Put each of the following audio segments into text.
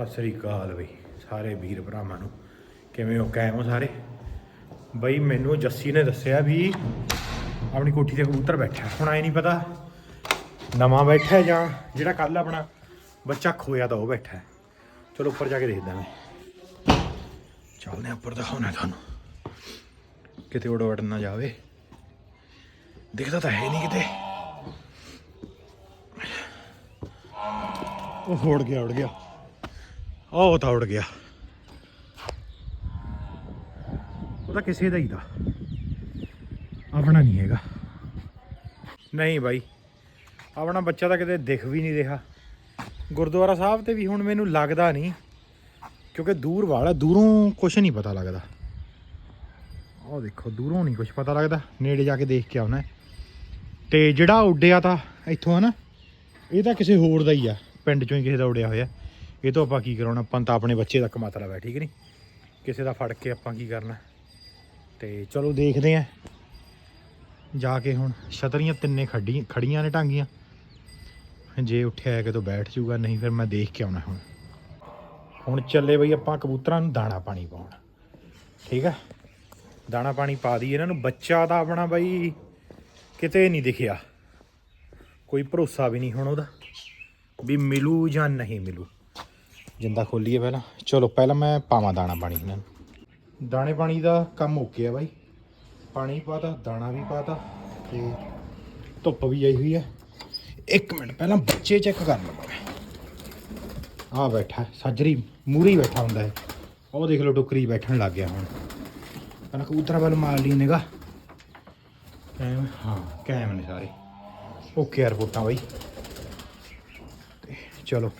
ਸਤਿ ਸ੍ਰੀ ਅਕਾਲ ਬਈ, ਸਾਰੇ ਵੀਰ ਭਰਾਵਾਂ ਨੂੰ। ਕਿਵੇਂ ਹੋ? ਕਾਇਮ ਹੋ ਸਾਰੇ? ਬਈ ਮੈਨੂੰ ਜੱਸੀ ਨੇ ਦੱਸਿਆ ਵੀ ਆਪਣੀ ਕੋਠੀ ਤੇ ਕਬੂਤਰ ਬੈਠਾ। ਹੁਣ ਆਏ ਨਹੀਂ ਪਤਾ ਨਵਾਂ ਬੈਠਾ ਜਾਂ ਜਿਹੜਾ ਕੱਲ ਆਪਣਾ ਬੱਚਾ ਖੋਇਆ ਤਾਂ ਉਹ ਬੈਠਾ ਚਲੋ ਉੱਪਰ ਜਾ ਕੇ ਦੇਖਦਾ ਮੈਂ। ਚੱਲਦੇ ਹਾਂ ਉੱਪਰ ਦਿਖਾਉਣਾ ਤੁਹਾਨੂੰ। ਕਿਤੇ ਉੜ ਵੜ ਨਾ ਜਾਵੇ। ਦਿਖਦਾ ਤਾਂ ਹੈ ਨਹੀਂ ਕਿਤੇ। ਉਹ ਉੜ ਗਿਆ ਉੜ ਗਿਆ। ਉਹ ਤਾਂ ਉੜ ਗਿਆ। ਉਹ ਤਾਂ ਕਿਸੇ ਦਾ ਹੀ ਦਾ ਆਪਣਾ ਨਹੀਂ ਹੈਗਾ। ਨਹੀਂ ਬਾਈ, ਆਪਣਾ ਬੱਚਾ ਤਾਂ ਕਿਤੇ ਦਿਖ ਵੀ ਨਹੀਂ ਰਿਹਾ। ਗੁਰਦੁਆਰਾ ਸਾਹਿਬ ਤੇ ਵੀ ਹੁਣ ਮੈਨੂੰ ਲੱਗਦਾ ਨਹੀਂ, ਕਿਉਂਕਿ ਦੂਰ ਵਾਲਾ, ਦੂਰੋਂ ਕੁਝ ਨਹੀਂ ਪਤਾ ਲੱਗਦਾ। ਉਹ ਦੇਖੋ, ਦੂਰੋਂ ਨਹੀਂ ਕੁਝ ਪਤਾ ਲੱਗਦਾ। ਨੇੜੇ ਜਾ ਕੇ ਦੇਖ ਕੇ ਆਉਣਾ ਤੇ ਜਿਹੜਾ ਉੱਡਿਆ ਤਾਂ ਇੱਥੋਂ ਹਨਾ ਇਹ ਤਾਂ ਕਿਸੇ ਹੋਰ ਦਾ ਹੀ ਆ। ਪਿੰਡ ਚੋਂ ਹੀ ਕਿਸੇ ਦਾ ਉੱਡਿਆ ਹੋਇਆ। ਇਹ ਤੋਂ ਆਪਾਂ ਕੀ ਕਰਾਉਣਾ? ਆਪਾਂ ਤਾਂ ਆਪਣੇ ਬੱਚੇ ਤੱਕ ਮਤਲਬ ਹੈ, ਠੀਕ ਨਹੀਂ? ਕਿਸੇ ਦਾ ਫੜ ਕੇ ਆਪਾਂ ਕੀ ਕਰਨਾ? ਤੇ ਚਲੋ ਦੇਖਦੇ ਆਂ ਜਾ ਕੇ ਹੁਣ ਛਤਰੀਆਂ ਤਿੰਨੇ ਖੱਡੀ, ਖੜੀਆਂ ਨੇ ਟਾਂਗੀਆਂ। ਜੇ ਉੱਠਿਆ ਕਿਤੋਂ ਬੈਠ ਜੂਗਾ, ਨਹੀਂ ਫਿਰ ਮੈਂ ਦੇਖ ਕੇ ਆਉਣਾ ਹੁਣ। ਹੁਣ ਚੱਲੇ ਬਈ ਆਪਾਂ ਕਬੂਤਰਾਂ ਨੂੰ ਦਾਣਾ ਪਾਣੀ ਪਾਉਣ। ਠੀਕ ਆ ਦਾਣਾ ਪਾਣੀ ਪਾ ਦਈਏ ਇਹਨਾਂ ਨੂੰ। ਬੱਚਾ ਤਾਂ ਆਪਣਾ ਬਈ ਕਿਤੇ ਨਹੀਂ ਦਿਖਿਆ। ਕੋਈ ਭਰੋਸਾ ਵੀ ਨਹੀਂ ਹੁਣ ਉਹਦਾ। ਵੀ ਮਿਲੂ ਜਾਂ ਨਹੀਂ ਮਿਲੂ। ਜਿੰਦਾ ਖੋਲੀਏ ਪਹਿਲਾਂ। ਚਲੋ, ਪਹਿਲਾਂ ਮੈਂ ਪਾਵਾਂ ਦਾਣਾ ਪਾਣੀ ਇਹਨਾਂ ਨੂੰ। ਦਾਣੇ ਪਾਣੀ ਦਾ ਕੰਮ ਓਕੇ ਆ ਬਾਈ। ਪਾਣੀ ਪਾਤਾ, ਦਾਣਾ ਵੀ ਪਾਤਾ ਤੇ ਧੁੱਪ ਵੀ ਆਈ ਹੋਈ ਹੈ ਇੱਕ ਮਿੰਟ, ਪਹਿਲਾਂ ਬੱਚੇ ਚੈੱਕ ਕਰ ਲਵਾਂ ਮੈਂ। ਆ ਬੈਠਾ, ਸੱਜਰੀ ਮੂਰੀ ਬੈਠਾ ਹੁੰਦਾ ਹੈ ਉਹ ਦੇਖ ਲਓ, ਟੁਕਰੀ ਬੈਠਣ ਲੱਗ ਗਿਆ ਹੁਣ। ਪਹਿਲਾਂ ਕਬੂਤਰਾਂ ਵੱਲ ਮਾਰ ਲਈ ਨਿਗਾ ਕੈਮ, ਹਾਂ, ਕੈਮ ਨੇ ਸਾਰੇ। ਓਕੇ ਰਿਪੋਰਟਾਂ ਬਾਈ। ਤੇ ਚਲੋ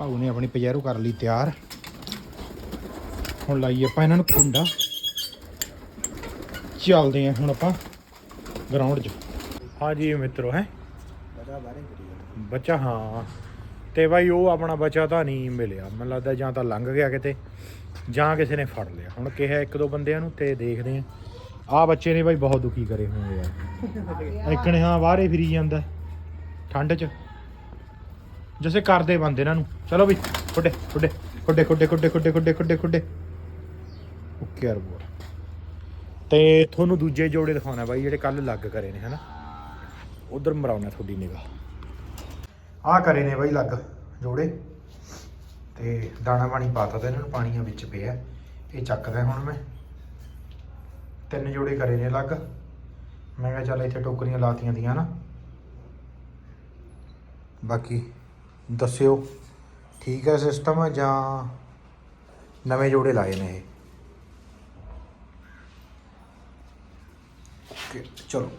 ਭਾਊ ਨੇ ਆਪਣੀ ਪਜੈਰੋ ਕਰ ਲਈ ਤਿਆਰ। ਹੁਣ ਲਾਈਏ ਆਪਾਂ ਇਹਨਾਂ ਨੂੰ ਕੁੰਡਾ। ਚੱਲਦੇ ਆ ਹੁਣ ਆਪਾਂ ਗਰਾਊਂਡ 'ਚ। ਹਾਂਜੀ ਮਿੱਤਰੋ ਹੈ? ਬੱਚਾ ਹਾਂ ਤੇ ਬਾਈ ਉਹ ਆਪਣਾ ਬੱਚਾ ਤਾਂ ਨਹੀਂ ਮਿਲਿਆ। ਮੈਨੂੰ ਲੱਗਦਾ ਜਾਂ ਤਾਂ ਲੰਘ ਗਿਆ ਕਿਤੇ ਜਾਂ ਕਿਸੇ ਨੇ ਫੜ ਲਿਆ। ਹੁਣ ਕਿਹਾ ਇੱਕ ਦੋ ਬੰਦਿਆਂ ਨੂੰ ਤੇ ਦੇਖਦੇ ਆ ਆਹ ਬੱਚੇ ਨੇ ਬਾਈ ਬਹੁਤ ਦੁਖੀ ਕਰੇ ਹੋਏ ਯਾਰ ਇੱਕ ਨੇ ਹਾਂ ਬਾਹਰੇ ਫਿਰੀ ਜਾਂਦਾ। ਠੰਡ 'ਚ। ਜਿਵੇਂ ਕਰਦੇ ਬੰਦੇ ਇਹਨਾਂ ਨੂੰ। ਚਲੋ ਵੀ, ਖੁੱਡੇ ਖੁੱਡੇ ਖੁੱਡੇ ਖੁੱਡੇ ਖੁੱਡੇ ਖੁੱਡੇ ਖੁੱਡੇ ਖੁੱਡੇ ਖੁੱਡੇ। ਓਕੇ ਯਾਰ ਬੋਲ ਤੇ ਤੁਹਾਨੂੰ ਦੂਜੇ ਜੋੜੇ ਦਿਖਾਉਣਾ ਬਾਈ, ਜਿਹੜੇ ਕੱਲ ਲੱਗ ਕਰੇ ਨੇ, ਹਨਾ? ਉਧਰ ਮਰਾਉਣਾ ਤੁਹਾਡੀ ਨਿਗਾਹ। ਆਹ ਕਰੇ ਨੇ ਬਾਈ ਲੱਗ ਜੋੜੇ। ਤੇ ਦਾਣਾ ਪਾਣੀ ਪਾਤਾ ਤੇ ਇਹਨਾਂ ਨੂੰ ਪਾਣੀਆਂ ਵਿੱਚ ਪਿਆ ਇਹ ਚੱਕਦਾ ਹੁਣ ਮੈਂ। ਤਿੰਨ ਜੋੜੇ ਕਰੇ ਨੇ ਲੱਗ। ਮੈਂ ਕਿਹਾ ਚੱਲ ਇੱਥੇ ਟੋਕਰੀਆਂ ਲਾਤੀਆਂ ਦੀਆਂ ਨਾ। ਬਾਕੀ ਦੱਸਿਓ। ਠੀਕ ਹੈ ਸਿਸਟਮ ਜਾਂ ਨਵੇਂ ਜੋੜੇ ਲਾਏ ਨੇ ਇਹ? ਚਲੋ,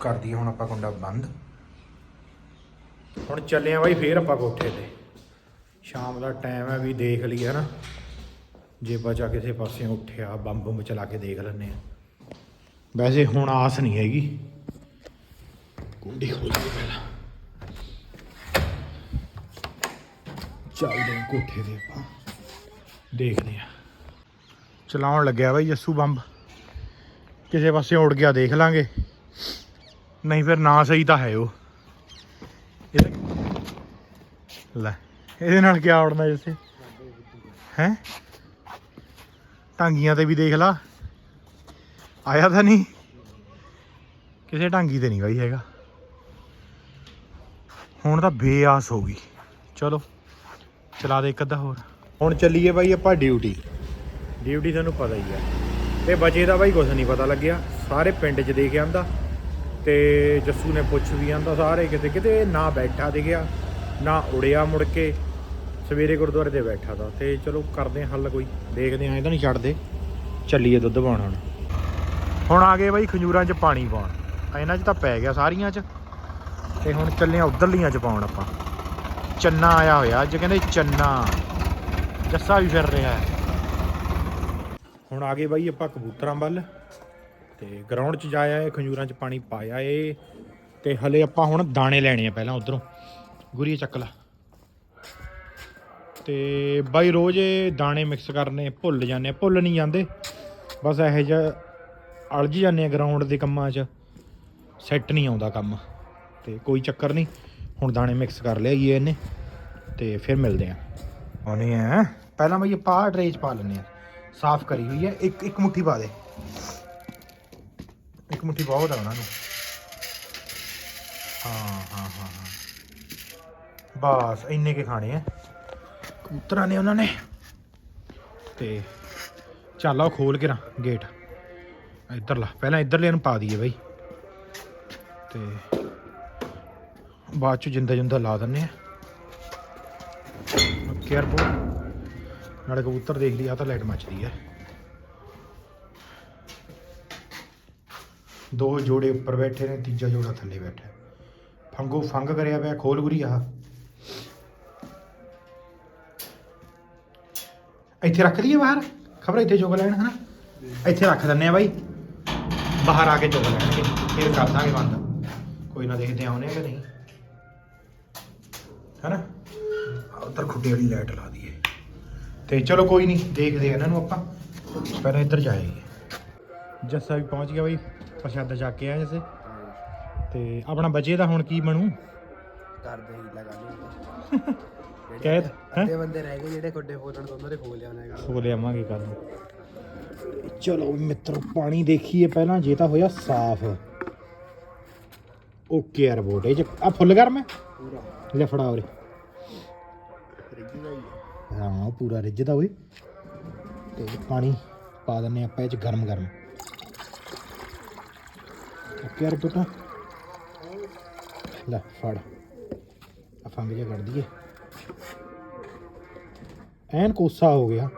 ਕਰ ਦਈਏ ਹੁਣ ਆਪਾਂ ਕੁੰਡਾ ਬੰਦ। ਹੁਣ ਚੱਲੇ ਆ ਬਾਈ ਫੇਰ ਆਪਾਂ ਕੋਠੇ ਤੇ। ਸ਼ਾਮ ਦਾ ਟਾਈਮ ਹੈ ਵੀ ਦੇਖ ਲਈਏ ਨਾ ਜੇ ਬਚਾ ਕਿਸੇ ਪਾਸੇ ਉੱਠਿਆ, ਬੰਬ ਬੰਬ ਚਲਾ ਕੇ ਦੇਖ ਲੈਂਦੇ ਆ ਵੈਸੇ ਹੁਣ ਆਸ ਨਹੀਂ ਹੈਗੀ। ਕੁੰਡੀ ਖੋਲ ਕੇ ਪਹਿਲਾਂ। ਚੱਲਦੇ ਹਾਂ ਕੋਠੇ ਤੇ ਆਪਾਂ। ਦੇਖਦੇ ਆ ਚਲਾਉਣ ਲੱਗਿਆ ਬਾਈ ਜੱਸੂ ਬੰਬ। ਕਿਸੇ ਪਾਸੇ ਉੜ ਗਿਆ ਦੇਖ ਲਾਂਗੇ। ਨਹੀਂ ਫਿਰ ਨਾ ਸਹੀ ਤਾਂ ਹੈ ਉਹ। ਇਹਦਾ ਲੈ, ਇਹਦੇ ਨਾਲ ਕੀ ਉੜਨਾ ਜੱਸੇ? ਹੈ? ਟਾਂਗੀਆਂ ਤੇ ਵੀ ਦੇਖ ਲਾ। ਆਇਆ ਤਾਂ ਨਹੀਂ। ਕਿਸੇ ਟਾਂਗੀ ਤੇ ਨਹੀਂ ਬਾਈ ਹੈਗਾ। ਹੁਣ ਤਾਂ ਬੇਆਸ ਹੋ ਗਈ। ਚਲੋ। ਚਲਾ ਦੇ ਇੱਕ ਅੱਧਾ ਹੋਰ। ਹੁਣ ਚੱਲੀਏ ਬਾਈ ਆਪਾਂ ਡਿਊਟੀ। ਡਿਊਟੀ ਤੁਹਾਨੂੰ ਪਤਾ ਹੀ ਆ। ਤੇ ਬਚੇ ਦਾ ਬਾਈ ਕੁਝ ਨਹੀਂ ਪਤਾ ਲੱਗਿਆ। ਸਾਰੇ ਪਿੰਡ 'ਚ ਦੇਖ ਆਂਦਾ। ਤੇ ਜੱਸੂ ਨੇ ਪੁੱਛ ਵੀ ਆਂਦਾ ਸਾਰੇ ਕਿਤੇ ਕਿਤੇ ਨਾ ਬੈਠਾ ਦਿਖਿਆ ਨਾ ਉੜਿਆ ਮੁੜ ਕੇ। ਸਵੇਰੇ ਗੁਰਦੁਆਰੇ ਤੇ ਬੈਠਾ ਦਾ ਤੇ ਚਲੋ ਕਰਦੇ ਹਾਂ ਹੱਲ ਕੋਈ। ਦੇਖਦੇ ਆਂ ਇਹ ਤਾਂ ਨਹੀਂ ਛੱਡਦੇ। ਚੱਲੀਏ ਦੁੱਧ ਪਾਉਣ ਹੁਣ। ਹੁਣ ਆ ਗਏ ਬਾਈ ਖੰਜੂਰਾਂ 'ਚ ਪਾਣੀ ਪਾਉਣ। ਇਹਨਾਂ 'ਚ ਤਾਂ ਪੈ ਗਿਆ ਸਾਰੀਆਂ 'ਚ। ਤੇ ਹੁਣ ਚੱਲੇ ਆ ਉਧਰਲੀਆਂ 'ਚ ਪਾਉਣ ਆਪਾਂ। ਚੰਨਾ ਆਇਆ ਹੋਇਆ, ਅੱਜ ਕਹਿੰਦੇ ਚੰਨਾ। ਜੱਸਾ ਵੀ ਫਿਰ ਰਿਹਾ ਹੈ। ਹੁਣ ਆ ਗਏ ਬਾਈ ਆਪਾਂ ਕਬੂਤਰਾਂ ਵੱਲ ਤੇ ਗਰਾਊਂਡ 'ਚ ਜਾਇਆ ਏ, ਖੰਜੂਰਾਂ 'ਚ ਪਾਣੀ ਪਾਇਆ ਏ ਤੇ ਹਲੇ ਆਪਾਂ ਹੁਣ ਦਾਣੇ ਲੈਣੇ ਆ ਪਹਿਲਾਂ ਉਧਰੋਂ। ਗੁਰੀਏ ਚੱਕ ਲਾ। ਤੇ ਬਾਈ ਰੋਜ਼ ਇਹ ਦਾਣੇ ਮਿਕਸ ਕਰਨੇ, ਭੁੱਲ ਜਾਂਦੇ ਭੁੱਲ ਨਹੀਂ ਜਾਂਦੇ। ਬਸ ਇਹੋ ਜਿਹਾ ਅਲਝ ਜਾਂਦੇ ਆ ਗਰਾਊਂਡ ਦੇ ਕੰਮਾਂ 'ਚ। ਸੈੱਟ ਨਹੀਂ ਆਉਂਦਾ ਕੰਮ। ਤੇ ਕੋਈ ਚੱਕਰ ਨਹੀਂ। ਹੁਣ ਦਾਣੇ ਮਿਕਸ ਕਰ ਲਿਆਈਏ ਇਹਨੇ ਤੇ ਫਿਰ ਮਿਲਦੇ ਆ। ਹੋਣੇ ਆ। ਪਹਿਲਾਂ ਬਈ ਆਪਾਂ ਆਹ ਟਰੇ ਚ ਪਾ ਲੈਣੇ ਆ। ਸਾਫ਼ ਕਰੀ ਹੋਈ ਹੈ ਇੱਕ ਇੱਕ ਮੁੱਠੀ ਪਾ ਦੇ। ਇੱਕ ਮੁੱਠੀ ਬਹੁਤ ਆ ਉਹਨਾਂ ਨੂੰ। ਹਾਂ ਹਾਂ ਹਾਂ ਹਾਂ। ਬਸ ਇੰਨੇ ਕੇ ਖਾਣੇ ਆ। ਕਬੂਤਰਾਂ ਨੇ ਉਹਨਾਂ ਨੇ। ਤੇ ਚੱਲ ਆਓ ਖੋਲ ਕੇ ਨਾ ਗੇਟ ਇੱਧਰ ਲਾ। ਪਹਿਲਾਂ ਇੱਧਰਲੇ ਨੂੰ ਪਾ ਦਈਏ ਬਾਈ। ਤੇ ਬਾਅਦ ਚ ਜਿੰਦਾ ਜਿੰਦਾ ਲਾ ਦਿੰਨੇ ਆ। ਕੇਅਰਫੁਲ ਨਾਲੇ ਕਬੂਤਰ ਦੇਖ ਲਈ ਆ ਤਾਂ ਲਾਈਟ ਮੱਚਦੀ ਹੈ ਦੋ ਜੋੜੇ ਉੱਪਰ ਬੈਠੇ ਨੇ, ਤੀਜਾ ਜੋੜਾ ਥੱਲੇ ਬੈਠਾ ਫੰਗੋ ਫੰਗ ਕਰਿਆ ਪਿਆ, ਖੋਲ ਗੁਰੀ ਆ ਇੱਥੇ ਰੱਖ ਦਈਏ ਬਾਹਰ। ਖਬਰ ਇੱਥੇ ਚੁਗ ਲੈਣ, ਹਨਾ? ਇੱਥੇ ਰੱਖ ਦਿੰਨੇ ਆ ਬਾਈ। ਬਾਹਰ ਆ ਕੇ ਚੁਗ ਲੈਣਗੇ। ਫਿਰ ਕਰ ਦਾਂਗੇ ਬੰਦ। ਕੋਈ ਨਾ ਦੇਖਦੇ ਆਉਨੇ ਕਿ ਨਹੀਂ। ਹਨਾ? ਉਧਰ ਖੁੱਡੇ ਵਾਲੀ ਲਾਈਟ ਲਾ ਦਈਏ। ਤੇ ਚਲੋ ਕੋਈ ਨਹੀਂ ਦੇਖਦੇ ਆ ਇਹਨਾਂ ਨੂੰ ਆਪਾਂ। ਪਹਿਲਾਂ ਇੱਧਰ ਜਾਏਗੇ। ਜੱਸਾ ਵੀ ਪਹੁੰਚ ਗਿਆ ਬਾਈ ਪ੍ਰਸ਼ਾਦਾ ਚੱਕ ਕੇ ਆਇਆ ਜੱਸੇ। ਤੇ ਆਪਣਾ ਬਚੇ ਦਾ ਹੁਣ ਕੀ ਬਣੂ? ਕਰਦੇ ਹੀ ਲਗਾ ਲਓ। ਕਹਿ ਹੈ? ਅੱਧੇ ਬੰਦੇ ਰਹਿ ਗਏ ਜਿਹੜੇ ਖੁੱਡੇ ਫੋਲਣ ਤੋਂ ਉਹਨਾਂ ਦੇ ਫੋਲ ਲਿਆਉਣਾ ਹੈਗਾ ਸੋ ਲਿਆਵਾਂਗੇ ਕੱਲ ਨੂੰ। ਚਲੋ ਵੀ ਮਿੱਤਰੋ ਪਾਣੀ ਦੇਖੀਏ ਪਹਿਲਾਂ ਜੇ ਤਾਂ ਹੋਇਆ ਸਾਫ਼। ਓਕੇ ਯਾਰ ਬੋਟ ਇਹ ਆ ਫੁੱਲ ਗਰਮ ਹੈ? ਪੂਰਾ। ਲੈ ਫੜਾ ਉਰੇ। ਹਾਂ ਪੂਰਾ ਰਿੱਝਦਾ ਹੋਏ ਤੇ ਪਾਣੀ ਪਾ ਦਿੰਨੇ ਆਪਾਂ ਇਹ ਚ ਗਰਮ ਗਰਮ। ਓਕੇ ਯਾਰ ਬੇਟਾ ਲੈ, ਫੜ। ਆ ਫੰਗ ਜਿਹਾ ਕੱਢ ਦਈਏ। ਐਨ ਕੋਸਾ ਹੋ ਗਿਆ।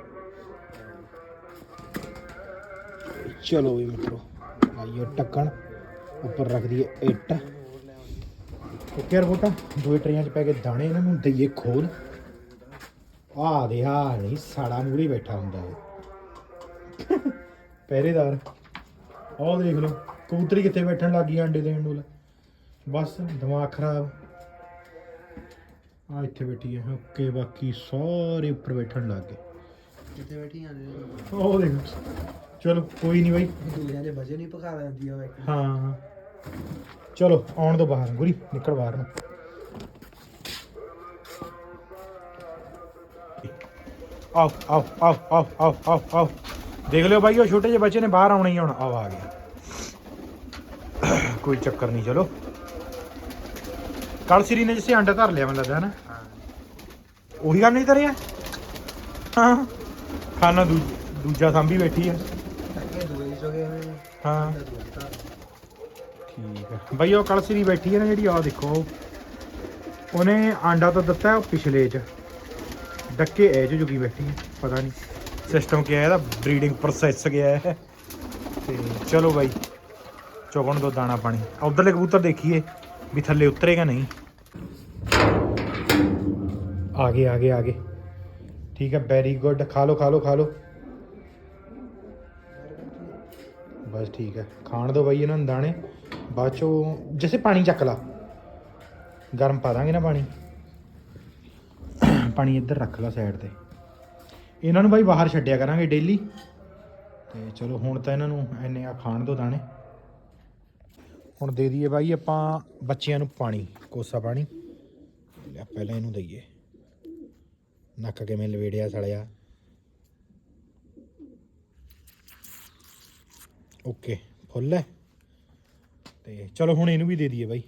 ਚਲੋ ਵੀ ਮਿੱਤਰੋ, ਆਈਓ ਟੱਕਣ ਉੱਪਰ ਰੱਖ ਦਈਏ ਇੱਟ। ਓਕੇ ਯਾਰ ਬੇਟਾ ਦੋ ਟਰੇਆਂ ਚ ਪੈ ਕੇ ਦਾਣੇ ਇਹਨਾਂ ਨੂੰ ਦਈਏ ਖੋਲ। ਆ ਦੇ ਆ ਨਹੀਂ ਸਾੜਾ ਮੂਰੇ ਬੈਠਾ ਹੁੰਦਾ ਇਹ। ਪਹਿਰੇਦਾਰ ਆਹ ਦੇਖ ਲਓ ਕਬੂਤਰੀ ਕਿੱਥੇ ਬੈਠਣ ਲੱਗੀ ਆਂਡੇ ਦੇਣ ਨੂੰ। ਲੈ। ਬਸ ਦਿਮਾਗ ਖਰਾਬ। ਆ ਇੱਥੇ ਬੈਠੀ ਹੈ ਓਕੇ ਬਾਕੀ ਸਾਰੇ ਉੱਪਰ ਬੈਠਣ ਲੱਗ ਗਏ। ਕਿੱਥੇ ਬੈਠੀ ਆ ਨੇ? ਉਹ ਦੇਖ ਚਲੋ ਕੋਈ ਨਹੀਂ ਬਾਈ। ਦੂਜਿਆਂ ਦੇ ਵਜੇ ਨਹੀਂ ਪਕਾ ਲੈਂਦੀ ਆ ਇੱਕ। ਹਾਂ। ਚਲੋ ਆਉਣ ਤੋਂ ਬਾਹਰ ਗੁਰੀ ਨਿਕਲ ਬਾਹਰ ਨੂੰ। ਆਓ ਆਓ ਆਓ ਆਓ ਆਓ ਆਓ ਆਓ। ਦੇਖ ਲਿਓ ਬਾਈ ਉਹ ਛੋਟੇ ਜਿਹੇ ਬੱਚੇ ਨੇ ਬਾਹਰ ਆਉਣਾ ਹੀ ਆਉਣਾ। ਆਓ ਆ ਗਿਆ। ਕੋਈ ਚੱਕਰ ਨਹੀਂ ਚਲੋ। ਕੱਲ ਸ੍ਰੀ ਨੇ ਜਿਸੇ ਅੰਡਾ ਧਰ ਲਿਆ ਮੈਨੂੰ ਲੱਗਦਾ ਹੈ। ਨਾ ਉਹੀ ਗੱਲ ਨਹੀਂ ਤਰਿਆ ਹਾਂ। ਖਾਣਾ ਦੂਜਾ ਸਾਂਭੀ ਬੈਠੀ ਹੈ। ਹੈ ਬਈ ਉਹ ਕਲਸਰੀ ਬੈਠੀ ਹੈ ਨਾ ਜਿਹੜੀ, ਆਹ ਦੇਖੋ। ਉਹਨੇ ਆਂਡਾ ਤਾਂ ਦਿੱਤਾ ਉਹ ਪਿਛਲੇ ਚ। ਡੱਕੇ ਐ ਚ ਜੁਗੀ ਬੈਠੀ ਹੈ, ਪਤਾ ਨਹੀਂ। ਸਿਸਟਮ ਕੀ ਹੈ, ਇਹਦਾ ਬਰੀਡਿੰਗ ਪ੍ਰੋਸੈਸ ਗਿਆ ਹੈ। ਤੇ ਚਲੋ ਬਾਈ, ਚੁਗਣ ਦੋ ਦਾਣਾ ਪਾਣੀ। ਉਧਰਲੇ ਕਬੂਤਰ ਦੇਖੀਏ, ਵੀ ਥੱਲੇ ਉਤਰੇਗਾ ਨਹੀਂ। ਆ ਗਏ ਆ ਗਏ ਆ ਗਏ। ਠੀਕ ਹੈ ਵੈਰੀ ਗੁੱਡ ਖਾ ਲੋ ਖਾ ਲਓ ਖਾ ਲਓ। ਬਸ ਠੀਕ ਹੈ। ਖਾਣ ਦੋ ਬਾਈ ਇਹਨਾਂ ਨੂੰ ਦਾਣੇ। ਬਾਅਦ ਚੋਂ ਜਿਵੇਂ ਪਾਣੀ ਚੱਕ ਲਾ। ਗਰਮ ਪਾ ਦਾਂਗੇ ਨਾ ਪਾਣੀ। ਪਾਣੀ ਇੱਧਰ ਰੱਖ ਲਾ ਸਾਈਡ ਤੇ। ਇਹਨਾਂ ਨੂੰ ਬਾਈ ਬਾਹਰ ਛੱਡਿਆ ਕਰਾਂਗੇ ਡੇਲੀ ਤੇ ਚਲੋ ਹੁਣ ਤਾਂ ਇਹਨਾਂ ਨੂੰ ਐਨੇ ਆ ਖਾਣ ਦੋ ਦਾਣੇ। ਹੁਣ ਦੇ ਦਈਏ ਬਾਈ ਆਪਾਂ ਬੱਚਿਆਂ ਨੂੰ ਪਾਣੀ, ਕੋਸਾ ਪਾਣੀ। ਪਹਿਲਾਂ ਇਹਨੂੰ ਦਈਏ। ਨੱਕ ਕਿਵੇਂ ਲਵੇੜਿਆ ਸੜਿਆ ਓਕੇ ਫੁੱਲ ਹੈ। ਤੇ ਚਲੋ ਹੁਣ ਇਹਨੂੰ ਵੀ ਦੇ ਦਈਏ ਬਾਈ।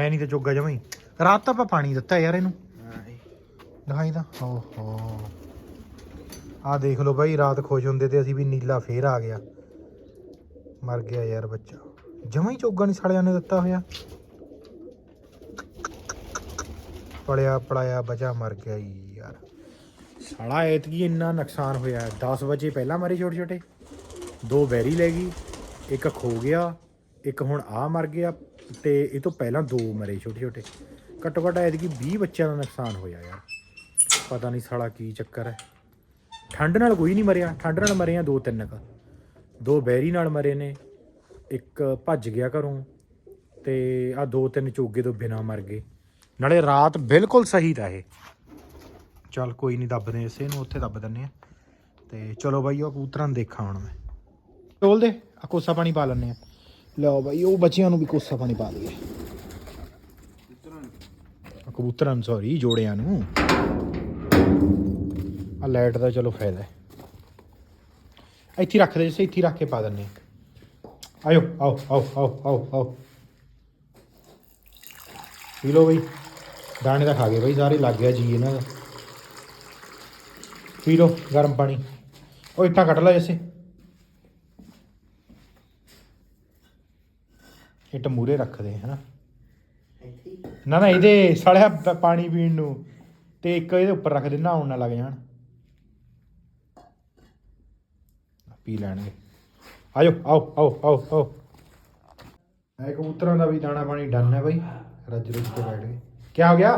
ਹੈ ਨਹੀਂ ਤੇ ਜੋਗਾ ਜਮਾਈ ਰਾਤ ਤਾਂ ਆਪਾਂ ਪਾਣੀ ਦਿੱਤਾ ਯਾਰ ਇਹਨੂੰ। ਦਿਖਾਈ ਤਾਂ। ਓਹੋ ਆ ਦੇਖ ਲਓ ਬਾਈ ਰਾਤ ਖੁਸ਼ ਹੁੰਦੇ ਤੇ ਅਸੀਂ ਵੀ ਨੀਲਾ ਫੇਰ ਆ ਗਿਆ। ਮਰ ਗਿਆ ਯਾਰ ਬੱਚਾ। ਜਮਾ ਹੀ ਚੋਗਾ ਨਹੀਂ ਸਾਲਿਆਂ ਨੇ ਦਿੱਤਾ ਹੋਇਆ। ਪੜਿਆ ਪੜਾਇਆ ਬਚਾ ਮਰ ਗਿਆ ਯਾਰ। ਸਾਲਾ ਐਤਕੀ ਇੰਨਾ ਨੁਕਸਾਨ ਹੋਇਆ। 10 ਵਜੇ ਪਹਿਲਾਂ ਮਾਰੇ ਛੋਟੇ ਛੋਟੇ ਦੋ ਵੈਰੀ ਲੈ ਗਈ, ਇੱਕ ਖੋ ਗਿਆ, ਇੱਕ ਹੁਣ ਆ ਮਰ ਗਿਆ ਤੇ ਇਹ ਤੋਂ ਪਹਿਲਾਂ ਦੋ ਮਰੇ ਛੋਟੇ ਛੋਟੇ ਘੱਟੋ ਘੱਟ ਐਤਕੀ 20 ਬੱਚਿਆਂ ਦਾ ਨੁਕਸਾਨ ਹੋਇਆ ਯਾਰ। ਪਤਾ ਨਹੀਂ ਸਾਲਾ ਕੀ ਚੱਕਰ ਹੈ। ਠੰਡ ਨਾਲ ਕੋਈ ਨਹੀਂ ਮਰਿਆ, ਠੰਡ ਨਾਲ ਮਰੇ ਆ ਦੋ ਤਿੰਨ ਕ। ਦੋ ਬੈਰੀ ਨਾਲ ਮਰੇ ਨੇ, ਇੱਕ ਭੱਜ ਗਿਆ ਘਰੋਂ ਤੇ ਆ ਦੋ ਤਿੰਨ ਚੋਗੇ ਤੋਂ ਬਿਨਾ ਮਰ ਗਏ। ਨਾਲੇ ਰਾਤ ਬਿਲਕੁਲ ਸਹੀ ਤਾਂ ਇਹ। ਚੱਲ ਕੋਈ ਨਹੀਂ, ਦੱਬਦੇ ਇਸੇ ਨੂੰ, ਉੱਥੇ ਦੱਬ ਦਿੰਨੇ ਆ ਤੇ ਚਲੋ ਬਾਈ ਉਹ ਕਬੂਤਰਾਂ ਦੇਖਾਂ ਹੁਣ ਮੈਂ। ਟੋਲ ਦੇ ਆ ਕੋਸਾ ਪਾਣੀ ਪਾ ਲੈਣੇ ਆ। ਲਓ ਬਾਈ, ਉਹ ਬੱਚਿਆਂ ਨੂੰ ਵੀ ਕੋਸਾ ਪਾਣੀ ਪਾ ਦਈਏ। ਕਬੂਤਰਾਂ ਨੂੰ ਸੌਰੀ ਜੋੜਿਆਂ ਨੂੰ। ਆ ਲਾਈਟ ਦਾ ਚਲੋ ਫਾਇਦਾ ਹੈ। ਇੱਥੇ ਰੱਖ ਦੇ ਜਿਸੇ ਇੱਥੇ ਰੱਖ ਕੇ ਪਾ ਦਿੰਨੇ ਆਇਓ, ਆਓ ਆਓ ਆਓ ਆਓ ਆਓ। ਪੀ ਲਓ ਬਈ। ਦਾਣੇ ਤਾਂ ਖਾ ਗਏ ਬਈ, ਸਾਰੇ ਲੱਗ ਗਿਆ ਜੀ ਇਹਨਾਂ ਦਾ। ਪੀ ਲਓ, ਗਰਮ ਪਾਣੀ। ਉਹ ਇੱਟਾਂ ਕੱਟ ਲੈ ਜੈਸੇ। ਇੱਟ ਮੂਰੇ ਰੱਖਦੇ ਹਨਾ? ਇੱਥੇ ਹੀ? ਨਾ ਨਾ ਇਹਦੇ ਸਾਲਿਆ ਪ- ਪਾਣੀ ਪੀਣ ਨੂੰ ਤੇ ਇੱਕ ਇਹਦੇ ਉੱਪਰ ਰੱਖ ਦੇ ਨਹਾਉਣ ਨਾ ਲੱਗ ਜਾਣ। ਪੀ ਲੈਣਗੇ। ਆਜੋ ਆਓ ਆਓ ਆਓ ਆਓ। ਇਹ ਕਬੂਤਰਾਂ ਦਾ ਵੀ ਦਾਣਾ ਪਾਣੀ ਡਨ ਹੈ ਬਾਈ। ਰੱਜ ਰੁੱਜ ਕੇ ਬੈਠ ਗਏ। ਕੀ ਹੋ ਗਿਆ?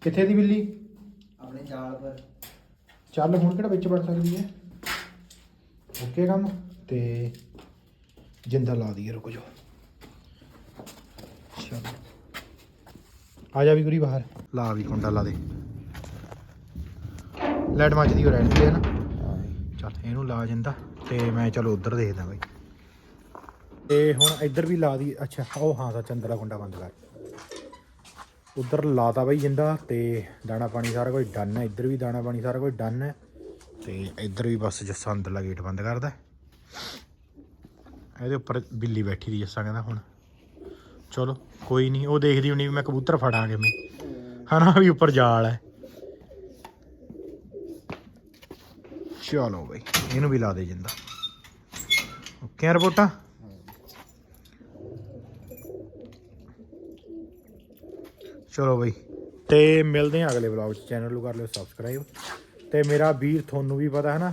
ਕਿੱਥੇ ਦੀ ਬਿੱਲੀ? ਆਪਣੇ ਜਾਲ ਪਰ। ਚੱਲ ਹੁਣ ਕਿਹੜਾ ਵਿੱਚ ਵੜ ਸਕਦੀ ਹੈ? ਓਕੇ ਕੰਮ। ਤੇ ਜਿੰਦਾ ਲਾ ਦਈਏ, ਰੁਕ ਜਾਓ। ਚਲੋ। ਆ ਜਾ ਵੀ ਗੁਰੀ ਬਾਹਰ। ਲਾ ਵੀ ਕੁੰਡਾ ਲਾ ਦੇ। ਲਾਈਟ ਮੱਚਦੀ ਹੋ ਰਹਿੰਦੀ ਹੈ ਨਾ। ਚੱਲ, ਇਹਨੂੰ ਲਾ ਜਿੰਦਾ, ਤੇ ਮੈਂ ਚਲੋ ਉਧਰ ਦੇਖਦਾ ਬਾਈ। ਤੇ ਹੁਣ ਇੱਧਰ ਵੀ ਲਾ ਦੀ, ਅੱਛਾ, ਉਹ ਹਾਂ ਸੱਚ ਅੰਦਰ ਕੁੰਡਾ ਬੰਦ ਕਰ। ਉਧਰ ਲਾਤਾ ਬਾਈ ਜਿੰਦਾ, ਤੇ ਦਾਣਾ ਪਾਣੀ ਸਾਰਾ ਕੁਝ ਡਨ ਹੈ। ਇੱਧਰ ਵੀ ਦਾਣਾ ਪਾਣੀ ਸਾਰਾ ਕੁਝ ਡਨ ਹੈ। ਤੇ ਇੱਧਰ ਵੀ ਬਸ ਜੱਸਾ ਅੰਦਰਲਾ ਗੇਟ ਬੰਦ ਕਰਦਾ। ਇਹਦੇ ਉੱਪਰ ਬਿੱਲੀ ਬੈਠੀ ਦੀ ਜੱਸਾ ਕਹਿੰਦਾ ਹੁਣ। ਚਲੋ, ਕੋਈ ਨਹੀਂ, ਉਹ ਦੇਖਦੀ ਹੁਣੀ ਵੀ ਮੈਂ ਕਬੂਤਰ ਫੜਾਂਗੇ ਕਿਵੇਂ ਹਨਾ, ਵੀ ਉੱਪਰ ਜਾਲ ਹੈ। ਚਲੋ ਬਈ, ਇਹਨੂੰ ਵੀ ਲਾ ਦੇ ਜਿੰਦਾ। ਓਕੇ ਰਿਪੋਰਟਾਂ? ਚਲੋ ਬਈ, ਤੇ ਮਿਲਦੇ ਹਾਂ ਅਗਲੇ ਵਲੌਗ 'ਚ। ਚੈਨਲ ਨੂੰ ਕਰ ਲਿਓ ਸਬਸਕ੍ਰਾਈਬ ਤੇ ਮੇਰਾ ਵੀਰ ਤੁਹਾਨੂੰ ਵੀ ਪਤਾ ਹੈ ਨਾ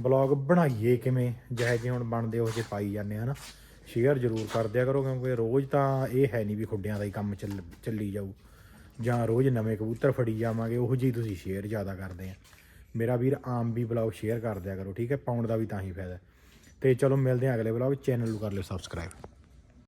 ਵਲੌਗ ਬਣਾਈਏ ਕਿਵੇਂ, ਜਿਹੇ ਜਿਹੇ ਹੁਣ ਬਣਦੇ ਉਹ ਜੇ ਪਾਈ ਜਾਂਦੇ ਆ ਨਾ ਸ਼ੇਅਰ ਜ਼ਰੂਰ ਕਰ ਦਿਆ ਕਰੋ, ਕਿਉਂਕਿ ਰੋਜ਼ ਤਾਂ ਇਹ ਹੈ ਨਹੀਂ ਵੀ ਖੁੱਡਿਆਂ ਦਾ ਹੀ ਕੰਮ ਚੱਲ, ਚੱਲੀ ਜਾਊ। ਜਾਂ ਰੋਜ਼ ਨਵੇਂ ਕਬੂਤਰ ਫੜੀ ਜਾਵਾਂਗੇ, ਉਹੋ ਜਿਹੀ ਤੁਸੀਂ ਸ਼ੇਅਰ ਜ਼ਿਆਦਾ ਕਰਦੇ ਆ। ਮੇਰਾ ਵੀਰ ਆਮ ਵੀ ਵਲੌਗ ਸ਼ੇਅਰ ਕਰ ਦਿਆ ਕਰੋ, ਠੀਕ ਹੈ? ਪਾਉਣ ਦਾ ਵੀ ਤਾਂ ਹੀ ਫਾਇਦਾ। ਹੈ। ਤੇ ਚਲੋ ਮਿਲਦੇ ਹਾਂ ਅਗਲੇ ਵਲੌਗ ਚੈਨਲ ਨੂੰ ਕਰ ਲਿਓ ਸਬਸਕ੍ਰਾਈਬ